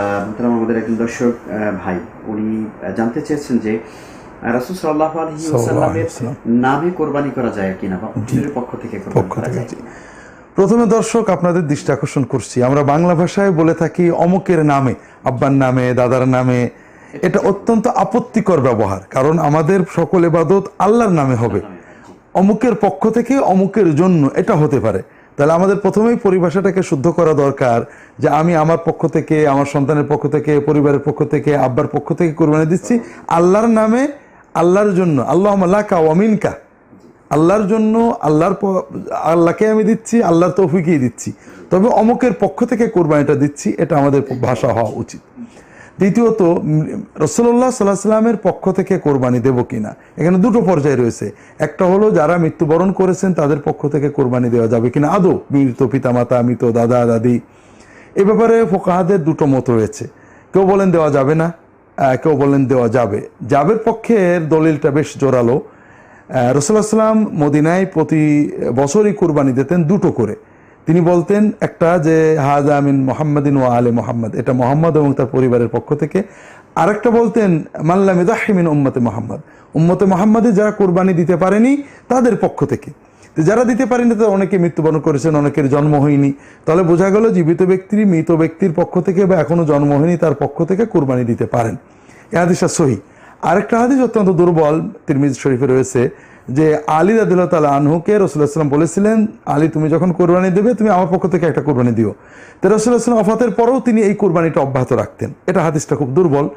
মোহতারাম আমাদের একজন দর্শক ভাই। উনি জানতে চেয়েছেন যে রাসুল সাল্লাহ আলহি নামে কোরবানি করা যায় কিনা বা পক্ষ থেকে পক্ষ প্রথমে দর্শক আপনাদের দৃষ্টি আকর্ষণ করছি। আমরা বাংলা ভাষায় বলে থাকি অমুকের নামে আব্বার নামে দাদার নামে। এটা অত্যন্ত আপত্তিকর ব্যবহার কারণ আমাদের সকল এবাদত আল্লাহর নামে হবে। অমুকের পক্ষ থেকে অমুকের জন্য এটা হতে পারে। তাহলে আমাদের প্রথমেই পরিভাষাটাকে শুদ্ধ করা দরকার যে আমি আমার পক্ষ থেকে, আমার সন্তানের পক্ষ থেকে, পরিবারের পক্ষ থেকে, আব্বার পক্ষ থেকে কোরবানি দিচ্ছি আল্লাহর নামে, আল্লাহর জন্য। আল্লাহ লাকা ওয়ামিনকা আল্লাহর জন্য, আল্লাহর আল্লাহকে আমি দিচ্ছি, আল্লাহর তৌফিকেই দিচ্ছি। তবে অমুকের পক্ষ থেকে কোরবানিটা দিচ্ছি, এটা আমাদের ভাষা হওয়া উচিত। দ্বিতীয়ত রসল্লাহ সাল্লাহ সাল্লামের পক্ষ থেকে কোরবানি দেব কিনা? এখানে দুটো পর্যায়ে রয়েছে। একটা হলো, যারা মৃত্যুবরণ করেছেন, তাদের পক্ষ থেকে কোরবানি দেওয়া যাবে কিনা? আদৌ? মৃত পিতামাতা, মৃত দাদা, দাদি? এ ব্যাপারে ফোকাহাদের দুটো মত রয়েছে। কেউ বলেন দেওয়া যাবে না কেউ বলেন দেওয়া যাবে। যাবের পক্ষের দলিলটা বেশ জোরালো। রসুল্লাহ সাল্লাম মদিনায় প্রতি বছরই কুরবানি দিতেন দুটো করে। তিনি বলতেন একটা যে হাজ আমিন মোহাম্মদিন ও আলে মোহাম্মদ। এটা মোহাম্মদ এবং তার পরিবারের পক্ষ থেকে। আরেকটা বলতেন মাল্লা মেদাহিমিন উম্মতে মোহাম্মদ। উম্মতে মোহাম্মদে যারা কোরবানি দিতে পারেনি, তাদের পক্ষ থেকে। তো যারা দিতে পারেনি, তাদের অনেকে মৃত্যুবরণ করেছেন, অনেকের জন্ম হয়নি। তাহলে বোঝা গেল, জীবিত ব্যক্তি, মৃত ব্যক্তির পক্ষ থেকে বা এখনও জন্ম হয়নি, তার পক্ষ থেকে কোরবানি দিতে পারেন। এ হাদিসটা সহি। আরেকটা হাদিস অত্যন্ত দুর্বল, তিরমিজ শরীফে রয়েছে যে আলী রাদিল্লাহ তালা আনহুকে রসুল্লাহাম বলেছিলেন, আলী, তুমি যখন কোরবানি দেবে, তুমি আমার পক্ষ থেকে একটা কোরবানি দিও। তো রসুল্লাহাম অফাতের পরেও তিনি এই কোরবানিটা অব্যাহত রাখতেন। এটা হাদিসটা খুব দুর্বল।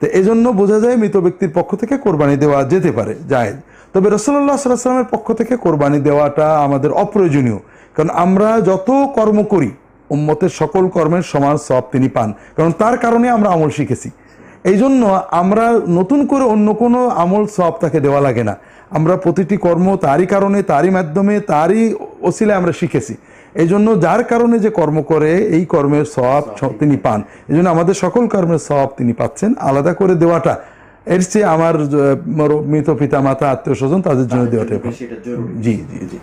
তো এই জন্য বোঝা যায় মৃত ব্যক্তির পক্ষ থেকে কোরবানি দেওয়া যেতে পারে যায় তবে রসল্লাহ সাল্লামের পক্ষ থেকে কোরবানি দেওয়াটা আমাদের অপ্রয়োজনীয়। কারণ আমরা যত কর্ম করি, উম্মতের সকল কর্মের সমান সব তিনি পান। কারণ তার কারণে আমরা আমল শিখেছি। এই জন্য আমরা নতুন করে অন্য কোনো আমল সব তাকে দেওয়া লাগে না। আমরা প্রতিটি কর্ম তারই কারণে তারই মাধ্যমে তারই ওসিলায় আমরা শিখেছি। এই জন্য যার কারণে যে কর্ম করে এই কর্মের সব তিনি পান। এই জন্য আমাদের সকল কর্মের সব তিনি পাচ্ছেন। আলাদা করে দেওয়াটা এর চেয়ে আমার মর- মৃত পিতা মাতা আত্মীয় স্বজন তাদের জন্য জরুরি। জি জি জি।